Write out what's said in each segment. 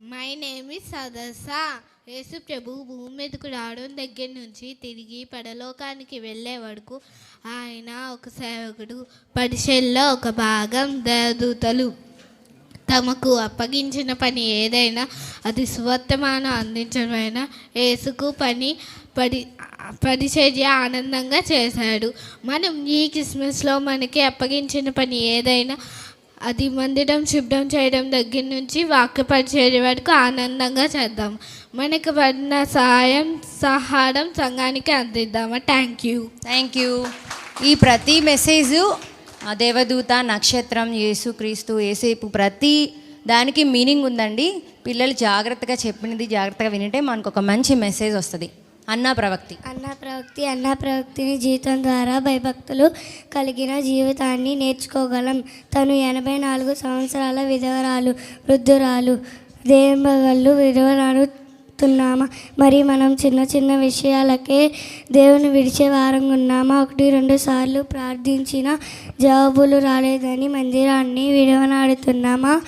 My name is సదస యేసు ప్రభు భూమి మీదకు రావడం దగ్గర నుంచి తిరిగి పరలోకానికి వెళ్ళే వరకు ఆయన ఒక సేవకుడు. పరిశల్లో ఒక భాగం దేవదూతలు తమకు అప్పగించిన పని ఏదైనా అది సువర్తమానం అందించడమైనా యేసుకు పని పడి పరిచర్య ఆనందంగా చేశాడు. మనం ఈ క్రిస్మస్లో మనకి అప్పగించిన పని ఏదైనా అది మందిరం శుభ్రం చేయడం దగ్గర నుంచి వాక్య వరకు ఆనందంగా చేద్దాం. మనకు పడిన సహాయం సహాయం సంఘానికి అందిద్దామా? థ్యాంక్ యూ థ్యాంక్ యూ ఈ ప్రతి మెసేజ్ ఆ దేవదూత నక్షత్రం యేసుక్రీస్తు ఏసేపు ప్రతి దానికి మీనింగ్ ఉందండి. పిల్లలు జాగ్రత్తగా చెప్పినది జాగ్రత్తగా వినిటే మనకు ఒక మంచి మెసేజ్ వస్తుంది. అన్నా ప్రవక్తి అన్నా ప్రవక్తి అన్నా ప్రవక్తిని జీవితం ద్వారా భయభక్తులు కలిగిన జీవితాన్ని నేర్చుకోగలం. తను ఎనభై నాలుగు సంవత్సరాల విధవరాలు వృద్ధురాలు దేవగళ్ళు విధవరాలు తున్నామా మరి మనం చిన్న చిన్న విషయాలకే దేవుని విడిచే వారంగా ఉన్నామా ఒకటి రెండు సార్లు ప్రార్థించిన జవాబులు రాలేదని మందిరాన్ని విడవనాడుతున్నామా?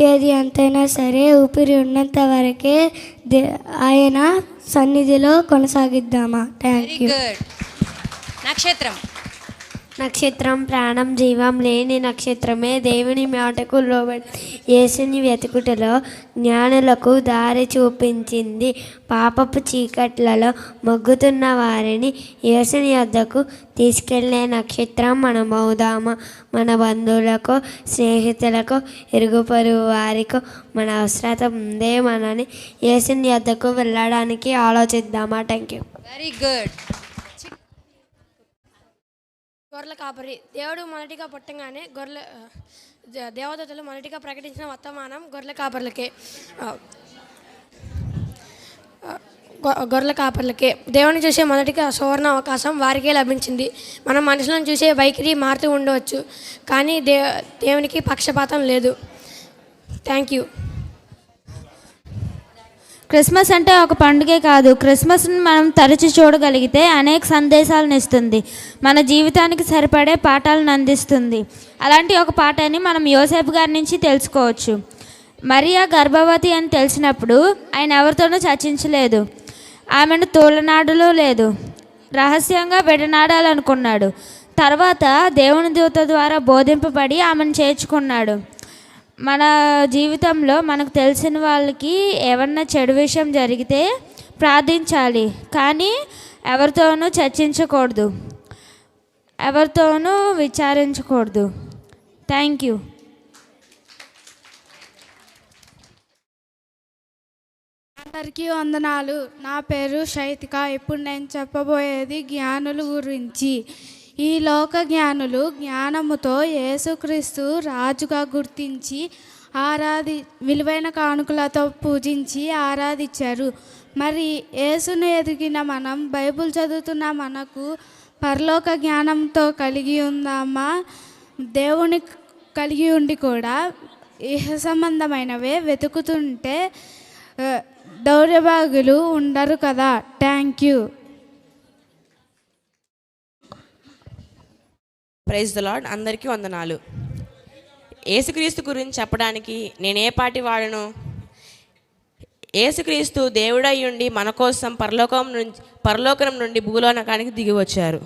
ఏది ఎంతైనా సరే ఊపిరి ఉన్నంత వరకే దే ఆయన సన్నిధిలో కొనసాగిద్దామా? థ్యాంక్ యూ నక్షత్రం. నక్షత్రం ప్రాణం జీవం లేని నక్షత్రమే దేవుని మాటకు లోబడి యేసుని వెతుకుటలో జ్ఞానులకు దారి చూపించింది. పాపపు చీకట్లలో మొగ్గుతున్న వారిని యేసుని వద్దకు తీసుకెళ్ళే నక్షత్రం మనమవుదామా. మన బంధువులకు స్నేహితులకు ఇరుగు పొరుగు వారికి మన అవసరత ఉందే మనని యేసుని వద్దకు వెళ్ళడానికి ఆలోచిద్దామా? థ్యాంక్ యూ వెరీ గుడ్ గొర్రెల కాపరి. దేవుడు మొదటిగా పుట్టంగానే గొర్రెల దే- దేవదూతలు మొదటిగా ప్రకటించిన వర్తమానం గొర్రెల కాపర్లకే. గొ- గొర్రెల కాపర్లకే. దేవుని చూసే మొదటిగా సువర్ణ అవకాశం వారికే లభించింది. మనం మనుషులను చూసే వైఖరి మారుతూ ఉండవచ్చు కానీ దే దేవునికి పక్షపాతం లేదు. Thank you. క్రిస్మస్ అంటే ఒక పండుగే కాదు. క్రిస్మస్ని మనం తరచు చూడగలిగితే అనేక సందేశాలను ఇస్తుంది. మన జీవితానికి సరిపడే పాఠాలను అందిస్తుంది. అలాంటి ఒక పాఠాన్ని మనం యోసేపు గారి నుంచి తెలుసుకోవచ్చు. మరియా గర్భవతి అని తెలిసినప్పుడు ఆయన ఎవరితోనూ చర్చించలేదు. ఆమెను తోలనాడులో లేదు. రహస్యంగా విడనాడాలనుకున్నాడు. తర్వాత దేవుని దూత ద్వారా బోధింపబడి ఆమెను చేర్చుకున్నాడు. మన జీవితంలో మనకు తెలిసిన వాళ్ళకి ఏమన్నా చెడు విషయం జరిగితే ప్రార్థించాలి. కానీ ఎవరితోనూ చర్చించకూడదు. ఎవరితోనూ విచారించకూడదు. Thank you. అందరికీ వందనాలు. నా పేరు శైతిక. ఇప్పుడు నేను చెప్పబోయేది జ్ఞానుల గురించి. ఈ లోక జ్ఞానులు జ్ఞానముతో యేసుక్రీస్తు రాజుగా గుర్తించి ఆరాధి విలువైన కానుకలతో పూజించి ఆరాధించారు. మరి యేసును ఎదిగిన మనం బైబిల్ చదువుతున్న మనకు పరలోక జ్ఞానంతో కలిగి ఉందామా? దేవుని కలిగి ఉండి కూడా ఇహ సంబంధమైనవే వెతుకుతుంటే దౌర్యభాగులు ఉండరు కదా. Thank you. Praise the lord అందరికీ వందనాలు. ఏసుక్రీస్తు గురించి చెప్పడానికి నేనే పాటి వాడను? ఏసుక్రీస్తు దేవుడై ఉండి మన కోసం పరలోకం నుంచి పరలోకం నుండి భూలోనకానికి దిగి వచ్చారు.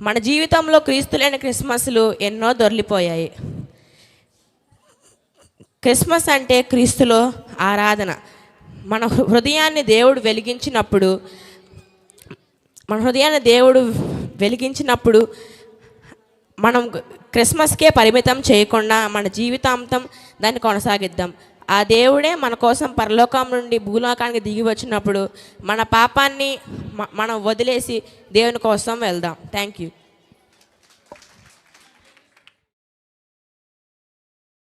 మన జీవితంలో క్రీస్తు లేని క్రిస్మస్లు ఎన్నో దొరికిపోయాయి. క్రిస్మస్ అంటే క్రీస్తులో ఆరాధన. మన హృదయాన్ని దేవుడు వెలిగించినప్పుడు మన హృదయాన్ని దేవుడు వెలిగించినప్పుడు మనం క్రిస్మస్కే పరిమితం చేయకుండా మన జీవితాంతం దాన్ని కొనసాగిద్దాం. ఆ దేవుడే మన కోసం పరలోకం నుండి భూలోకానికి దిగి వచ్చినప్పుడు మన పాపాన్ని మనం వదిలేసి దేవుని కోసం వెళ్దాం. Thank you